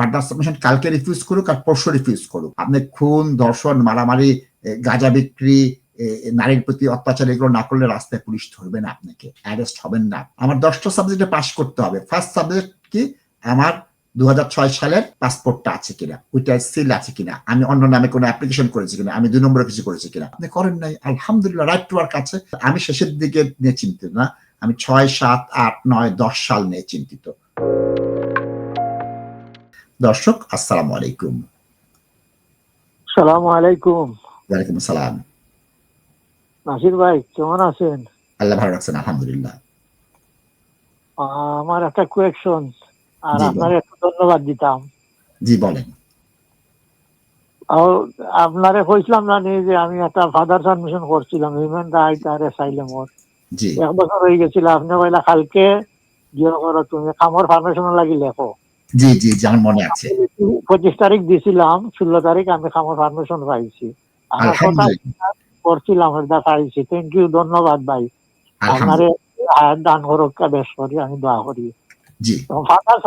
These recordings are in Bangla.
ফার্দার সাবমিশন কালকে রিফিউজ করুক আর পরশু রিফিউজ করুক। আপনি খুন দর্শন মারামারি গাঁজা বিক্রি নারীর প্রতি অত্যাচার, এগুলো না করলে রাস্তায় পুলিশ ধরবে না আপনাকে অ্যারেস্ট হবেন না। আমার দশটা সাবজেক্টে পাস করতে হবে। ফার্স্ট সাবজেক্ট কি? আমার দু সালের পাসপোর্টটা আছে কিনা? ওইটা সিল আছে কিনা? আমি অন্য নামে কোনো অ্যাপ্লিকেশন করেছি কিনা? আমি দুই নম্বরে কিছু করেছি কিনা? আপনি করেন নাই। আলহামদুলিল্লাহ রাইট টু ওয়ার্ক আছে। আমি শেষের দিকে নিয়ে চিন্তিত না। আমি ছয়, সাত, আট, নয়, দশ সাল নিয়ে চিন্তিত। দর্শক আসসালামু আলাইকুম। সালাম আলাইকুম। ওয়ালাইকুম আসসালাম। নাসির ভাই কেমন আছেন? আল্লাহ ভালো রাখছেন আলহামদুলিল্লাহ। আমার একটা কোয়েকশন আর আপনার একটু ধন্যবাদ দিতাম। জি বলেন। আপনারে কইছিলাম না নি যে আমি একটা ফাদার সাবমিশন করছিলাম হিউম্যান রাইট আর অ্যাসাইলেমর এক বছর হয়ে গেছিল আপনি কইলা কালকে জিও করো তুমি কামর ফার্মেশন লাগি লেখো। জি জি আমার মনে আছে। পঁচিশ তারিখ দিছিলাম ষোলো তারিখ আমি কামর ফার্মেশন পাইছি। আমার কথা করছিলাম এটা পাইছি। থ্যাংক ইউ ধন্যবাদ ভাই। আপনারে দান করক্কা বেশ করি আমি দোয়া করি। জি। ফাদার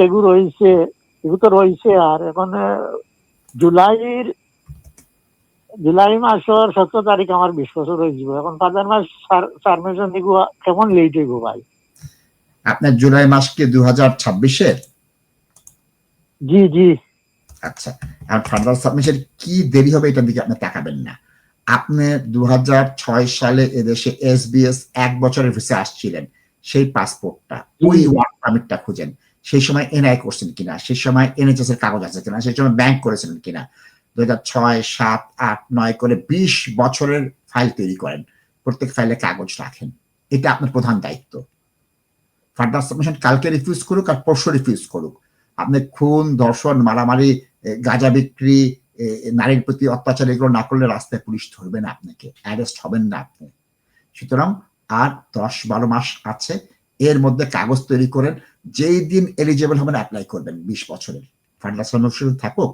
যেগুলো রয়েছে এগুলো তো রয়েছে আর এখন জুলাইয়ের জুলাই মাসের সতেরো তারিখ আমার বিশ বছর হয়ে যাব। এখন ফাদার মাস সার্মিশন এগুলো কেমন লেট হইব ভাই? আপনার জুলাই মাস কি দু হাজার ছাব্বিশের? জি জি। আচ্ছা আর ফার্দার সাবমিশন কি দেরি হবে এটার দিকে আপনি তাকাবেন না। আপনি দু হাজার ছয় সালে এদেশে এসবিএস এক বছরের ভিসে আসছিলেন সেই পাসপোর্টটা ওই ওয়ার্ক পারমিটটা খুঁজেন। সেই সময় এনআই করছেন কিনা সেই সময় এনএচএস এর কাগজ আছে কিনা সেই সময় ব্যাংক করেছিলেন কিনা। দু হাজার ছয় সাত আট নয় করে বিশ বছরের ফাইল তৈরি করেন প্রত্যেক ফাইলে কাগজ রাখেন। এটা আপনার প্রধান দায়িত্ব। ফার্দার সাবমিশন কালকে রিফিউজ করুক আর পরশু রিফিউজ করুক। আপনি খুন দর্শন মারামারি গাঁজা বিক্রি নারীর প্রতি অত্যাচার, এগুলো না করলে রাস্তায় পুলিশ ধরবে না আপনাকে অ্যারেস্ট হবেন না আপনি। সুতরাং আর দশ বারো মাস আছে, এর মধ্যে কাগজ তৈরি করেন, যেই দিন এলিজেবল হবেন অ্যাপ্লাই করবেন, বিশ বছরের। সাবমিশন থাকুক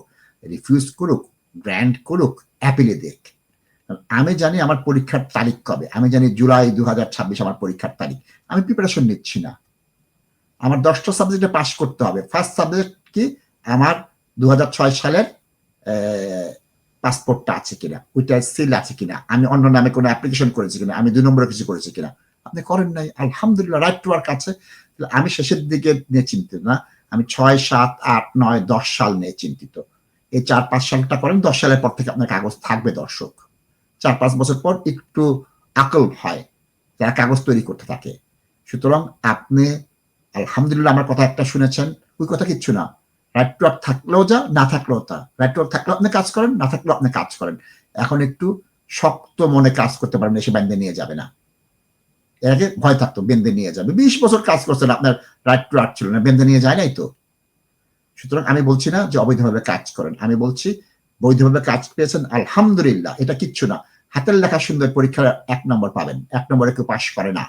রিফিউজ করুক গ্র্যান্ড করুক অ্যাপিলে দেখ আমি জানি আমার পরীক্ষার তারিখ কবে, আমি জানি জুলাই দু হাজার ছাব্বিশ আমার পরীক্ষার তারিখ, আমি প্রিপারেশন নিচ্ছি না। আমার দশটা সাবজেক্টে পাস করতে হবে। ফার্স্ট সাবজেক্ট কি? আমার দুহাজার ছয় সালের পাসপোর্টটা আছে কিনা? ওইটা সিল আছে কিনা? আমি অন্য নামে কোনো অ্যাপ্লিকেশন করেছি কিনা? আমি দুই নম্বরে কিছু করেছি কিনা? আপনি করেন নাই। আলহামদুলিল্লাহ রাইট টু ওয়ার্ক আছে। আমি শেষের দিকে নিয়ে চিন্তিত না। আমি ছয়, সাত, আট, নয়, দশ সাল নিয়ে চিন্তিত। এই চার, পাঁচ সালটা করেন, দশ সালের পর থেকে আপনার কাগজ থাকবে দর্শক। চার, পাঁচ বছর পর একটু আকল হয়। যারা কাগজ তৈরি করতে থাকে। সুতরাং আপনি আলহামদুলিল্লাহ আমার কথা একটা শুনেছেন, ওই কথা কিচ্ছু না। রাইট টু ওয়ার্ক থাকলেও যা, না থাকলেও তা। রাইট টু থাকলেও আপনি কাজ করেন, না থাকলেও আপনি কাজ করেন। এখন একটু শক্ত মনে কাজ করতে পারেন এসে বেঁধে নিয়ে যাবে না। এর আগে ভয় থাকতো, বেঁধে নিয়ে যাবে। বিশ বছর কাজ করছেন আপনার রাইট টু ওয়ার্ক ছিল না, বেঁধে নিয়ে যায় নাই তো। সুতরাং আমি বলছি না যে অবৈধভাবে কাজ করেন। আমি বলছি, বৈধভাবে কাজ পেয়েছেন, আলহামদুলিল্লাহ। এটা কিচ্ছু না। হাতের লেখা সুন্দর পরীক্ষার এক নম্বর পাবেন। এক নম্বরে কেউ পাশ করে না।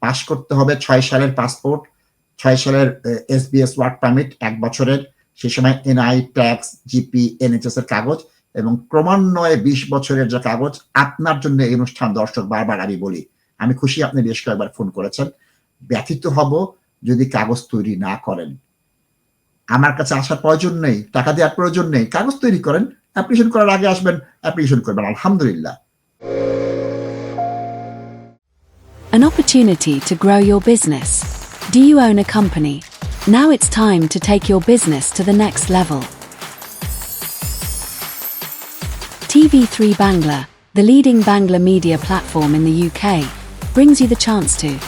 পাশ করতে হবে ছয় সালের পাসপোর্ট ছয় সালের এসবিএস ওয়ার্ক পারমিট, এক বছরের সেই সময় এনআই, ট্যাক্স, জিপি এনএচএস এর কাগজ এবং ক্রমান্বয়ে বিশ বছরের যে কাগজ, আপনার জন্য এই অনুষ্ঠান দর্শক বারবার আমি বলি। আমি খুশি আপনি বেশ কয়েকবার ফোন করেছেন। ব্যথিত হব যদি কাগজ তৈরি না করেন। আমার কাছে আসার প্রয়োজন নেই, টাকা দেওয়ার প্রয়োজন নেই, কাগজ তৈরি করেন, অ্যাপ্লিকেশন করার আগে আসবেন, অ্যাপ্লিকেশন করবেন, আলহামদুলিল্লাহ। An opportunity to grow your business. Do you own a company? Now it's time to take your business to the next level. TV3 Bangla, the leading Bangla media platform in the UK, brings you the chance to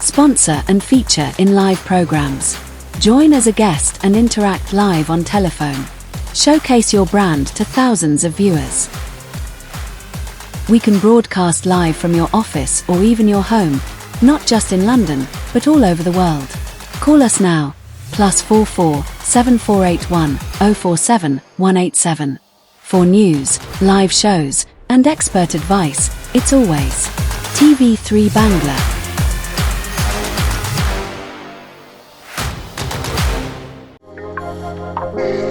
sponsor and feature in live programs. Join as a guest and interact live on telephone. Showcase your brand to thousands of viewers. We can broadcast live from your office or even your home, not just in London, but all over the world. Call us now. Plus 44 7481 047 187. For news, live shows, and expert advice, it's always TV3 Bangla. Yeah.